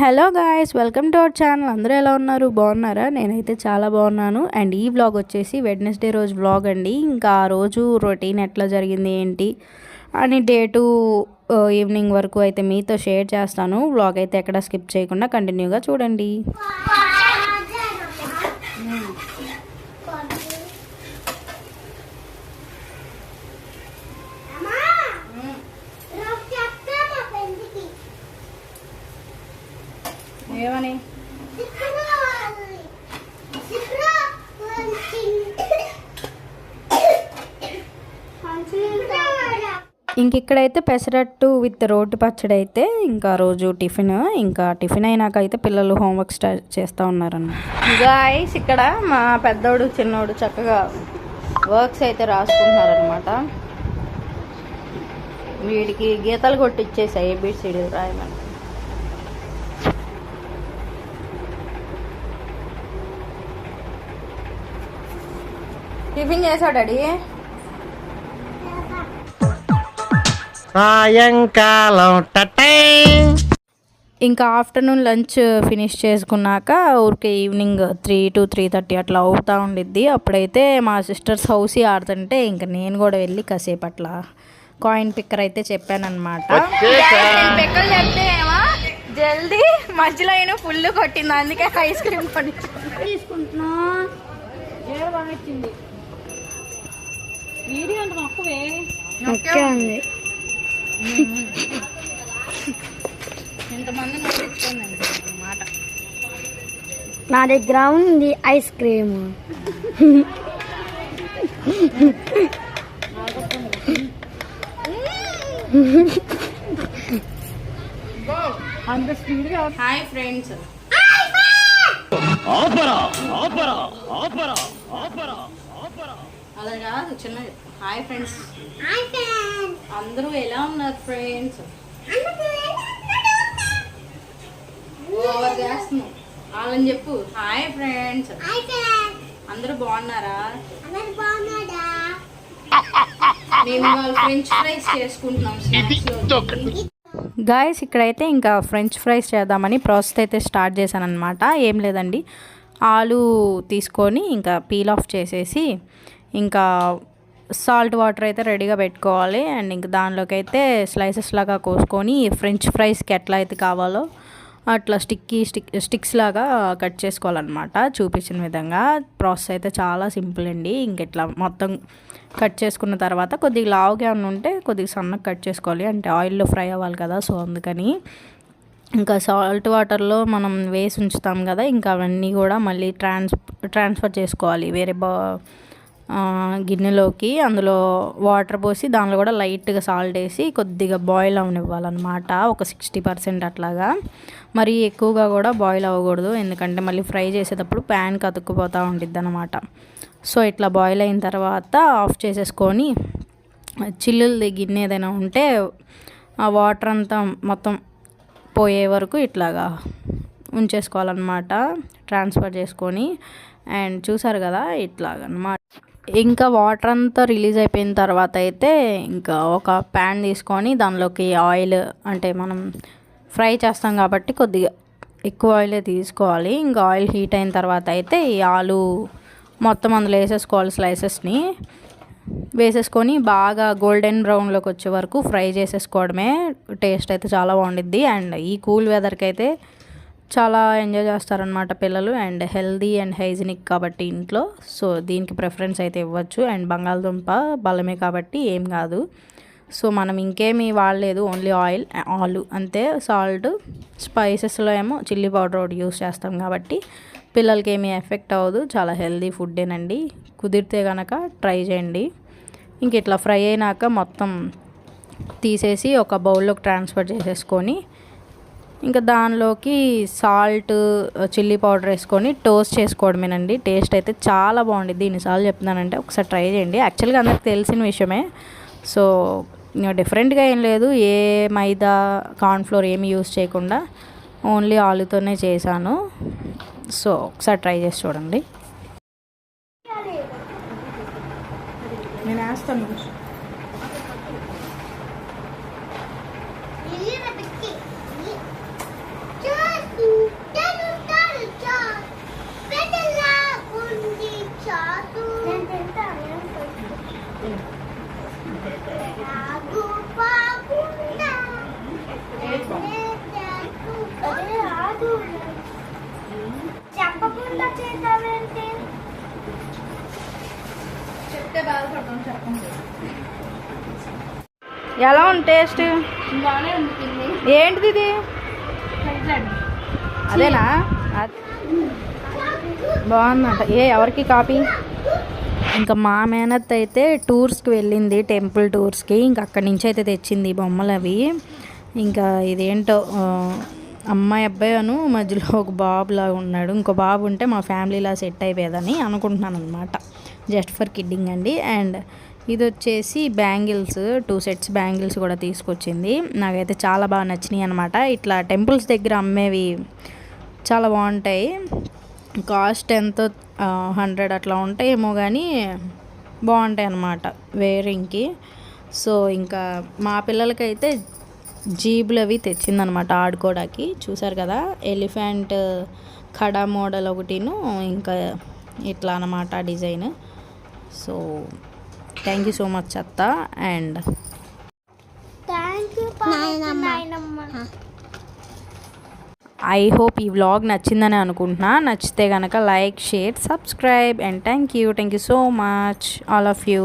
Hello guys welcome to our channel. అందరూ ఎలా ఉన్నారు? బాగున్నారా? నేనైతే చాలా బాగున్నాను. అండ్ ఈ వ్లాగ్ వచ్చేసి వెడ్నెస్డే రోజు వ్లాగ్ అండి. ఇంకా ఆ రోజు రొటీన్ ఎట్లా జరిగింది ఏంటి అని డే టు ఈవినింగ్ వరకు అయితే మీతో షేర్ చేస్తాను. వ్లాగ్ అయితే ఎక్కడ స్కిప్ చేయకుండా కంటిన్యూగా చూడండి. ఏమని? ఇంక ఇక్కడైతే పెసరట్టు విత్ రోటి పచ్చడి అయితే ఇంకా రోజు టిఫిన్ ఇంకా టిఫిన్ అయినాక అయితే పిల్లలు హోంవర్క్ స్టార్ట్ చేస్తూ ఉన్నారన్న. గాయస్ ఇక్కడ మా పెద్దోడు చిన్నోడు చక్కగా వర్క్స్ అయితే రాసుకుంటున్నారనమాట వీడికి గీతలు కొట్టిచ్చేసాయి ఏబిసిడి రాయమని. టిఫిన్ చేసావు డాడీ? సాయంకాలం టటై ఇంకా ఆఫ్టర్నూన్ లంచ్ ఫినిష్ చేసుకున్నాక ఊరికే evening three to three thirty అట్లా అవుతూ ఉండిద్ది. అప్పుడైతే మా సిస్టర్స్ హౌస్ ఆడుతుంటే ఇంకా నేను కూడా వెళ్ళి కాసేపు అట్లా కాయిన్ పిక్కర్ అయితే చెప్పానమాట చెప్తే ఏమో? జల్దీ మధ్యలో అయినా ఫుల్ కొట్టింది. అందుకే ఐస్ క్రీమ్ కొని తీసుకుంటున్నా ఉంది. మాట. నా దగ్గర ఉంది ఐస్ క్రీమ్. Hi friends. అలా కాదు చిన్న హాయ్ ఫ్రెండ్స్ అందరూ ఎలా ఉన్నారు ఫ్రెండ్స్ ఓవర్ చేస్తున్నావు వాళ్ళని చెప్పు. హాయ్ ఫ్రెండ్స్ అందరూ బాగున్నారా? మేము ఫ్రెంచ్ ఫ్రైస్ చేసుకుంటున్నాం గాయస్ ఇక్కడైతే ఇంకా ఫ్రెంచ్ ఫ్రైస్ చేద్దామని ప్రాసెస్ అయితే స్టార్ట్ చేశాను అనమాట ఏం లేదండి. ఆలు తీసుకొని ఇంకా పీల్ ఆఫ్ చేసేసి ఇంకా సాల్ట్ వాటర్ అయితే రెడీగా పెట్టుకోవాలి అండ్ ఇంకా దానిలోకి అయితే స్లైసెస్ లాగా కోసుకొని ఫ్రెంచ్ ఫ్రైస్కి ఎట్లా అయితే కావాలో అట్లా స్టిక్కి స్టిక్ స్టిక్స్ లాగా కట్ చేసుకోవాలన్నమాట చూపించిన విధంగా. ప్రాసెస్ అయితే చాలా సింపుల్ అండి. ఇంకెట్లా మొత్తం కట్ చేసుకున్న తర్వాత కొద్దిగా లావుగా ఉంటే కొద్దిగా సన్నగా కట్ చేసుకోవాలి. అంటే ఆయిల్లో ఫ్రై అవ్వాలి కదా సో అందుకని. ఇంకా సాల్ట్ వాటర్లో మనం వేసి ఉంచుతాం కదా ఇంకా అవన్నీ కూడా మళ్ళీ ట్రాన్స్ ట్రాన్స్ఫర్ చేసుకోవాలి. వేరే బా గిన్నెలోకి అందులో వాటర్ పోసి దానిలో కూడా లైట్గా సాల్ట్ వేసి కొద్దిగా బాయిల్ అవనివ్వాలన్నమాట. ఒక సిక్స్టీ పర్సెంట్ అట్లాగా. మరి ఎక్కువగా కూడా బాయిల్ అవ్వకూడదు. ఎందుకంటే మళ్ళీ ఫ్రై చేసేటప్పుడు ప్యాన్కి అతుక్కుపోతూ ఉంటుంది అనమాట సో ఇట్లా బాయిల్ అయిన తర్వాత ఆఫ్ చేసేసుకొని చిల్లులది గిన్నె ఏదైనా ఉంటే ఆ వాటర్ అంతా మొత్తం పోయే వరకు ఇట్లాగా ఉంచేసుకోవాలన్నమాట. ట్రాన్స్ఫర్ చేసుకొని. అండ్ చూసారు కదా ఇట్లాగనమాట ఇంకా వాటర్ అంతా రిలీజ్ అయిపోయిన తర్వాత అయితే ఇంకా ఒక ప్యాన్ తీసుకొని దానిలోకి ఆయిల్ అంటే మనం ఫ్రై చేస్తాం కాబట్టి కొద్దిగా ఎక్కువ ఆయిలే తీసుకోవాలి. ఇంకా ఆయిల్ హీట్ అయిన తర్వాత అయితే ఈ ఆలు మొత్తం అందులో వేసేసుకోవాలి స్లైసెస్ని. వేసేసుకొని బాగా గోల్డెన్ బ్రౌన్లోకి వచ్చే వరకు ఫ్రై చేసేసుకోవడమే టేస్ట్ అయితే చాలా బాగుండిద్ది. అండ్ ఈ కూల్ వెదర్కి అయితే చాలా ఎంజాయ్ చేస్తారనమాట పిల్లలు అండ్ హెల్దీ అండ్ హైజీనిక్ కాబట్టి ఇంట్లో. సో దీనికి ప్రిఫరెన్స్ అయితే ఇవ్వచ్చు. అండ్ బంగాళదుంప బలమే కాబట్టి ఏం కాదు. సో మనం ఇంకేమీ వాడలేదు. ఓన్లీ ఆయిల్ ఆలు అంతే. సాల్ట్ స్పైసెస్లో ఏమో చిల్లీ పౌడర్ ఒకటి యూస్ చేస్తాం కాబట్టి పిల్లలకి ఏమీ ఎఫెక్ట్ అవ్వదు. చాలా హెల్దీ ఫుడ్డేనండి. కుదిరితే కనుక ట్రై చేయండి. ఇంక ఇట్లా ఫ్రై అయినాక మొత్తం తీసేసి ఒక బౌల్లోకి ట్రాన్స్ఫర్ చేసేసుకొని ఇంకా దానిలోకి సాల్ట్ చిల్లీ పౌడర్ వేసుకొని టోస్ట్ చేసుకోవడమేనండి. టేస్ట్ అయితే చాలా బాగుండిద్ది. ఇన్నిసార్లు చెప్తున్నానంటే ఒకసారి ట్రై చేయండి. యాక్చువల్గా అందరికి తెలిసిన విషయమే. సో డిఫరెంట్గా ఏం లేదు. ఏ మైదా కార్న్ఫ్లోర్ ఏమి యూస్ చేయకుండా ఓన్లీ ఆలుతోనే చేశాను. సో ఒకసారి ట్రై చేసి చూడండి. నేను వేస్తాను. చేద్దామేంటి చెప్తే బాధపడతాం చెప్పండి ఎలా ఉంది టేస్ట్? బాగానే ఉంటుంది ఏంటిది ఇది? అదేనా? అద్- బాగుందంట. ఏ ఎవరికి కాపీ? ఇంకా మా మేనత్ అయితే టూర్స్కి వెళ్ళింది టెంపుల్ టూర్స్కి. ఇంకా అక్కడి నుంచి అయితే తెచ్చింది ఈ బొమ్మలు అవి ఇంకా ఇదేంటో అమ్మాయి అబ్బాయి అను మధ్యలో ఒక బాబు లాగా ఉన్నాడు. ఇంకో బాబు ఉంటే మా ఫ్యామిలీలా సెట్ అయిపోయేదని అనుకుంటున్నాను అనమాట జస్ట్ ఫర్ కిడ్డింగ్ అండి. అండ్ ఇది వచ్చేసి బ్యాంగిల్స్ టూ సెట్స్ బ్యాంగిల్స్ కూడా తీసుకొచ్చింది. నాకైతే చాలా బాగా నచ్చినాయి అనమాట ఇట్లా టెంపుల్స్ దగ్గర అమ్మేవి చాలా బాగుంటాయి. కాస్ట్ ఎంతో హండ్రెడ్ అట్లా ఉంటాయేమో కానీ బాగుంటాయి అన్నమాట వేరింగ్కి. సో ఇంకా మా పిల్లలకైతే జీబులు అవి తెచ్చిందనమాట ఆడుకోవడానికి చూసారు కదా ఎలిఫెంట్ కడా మోడల్ ఒకటిను ఇంకా ఇట్లా అనమాట design. So thank you so much అత్త. అండ్ థ్యాంక్ యూ నాయనమ్మ. ఐ హోప్ ఈ వ్లాగ్ నచ్చిందని అనుకుంటున్నా. నచ్చితే కనుక like share subscribe and thank you thank you so much all of you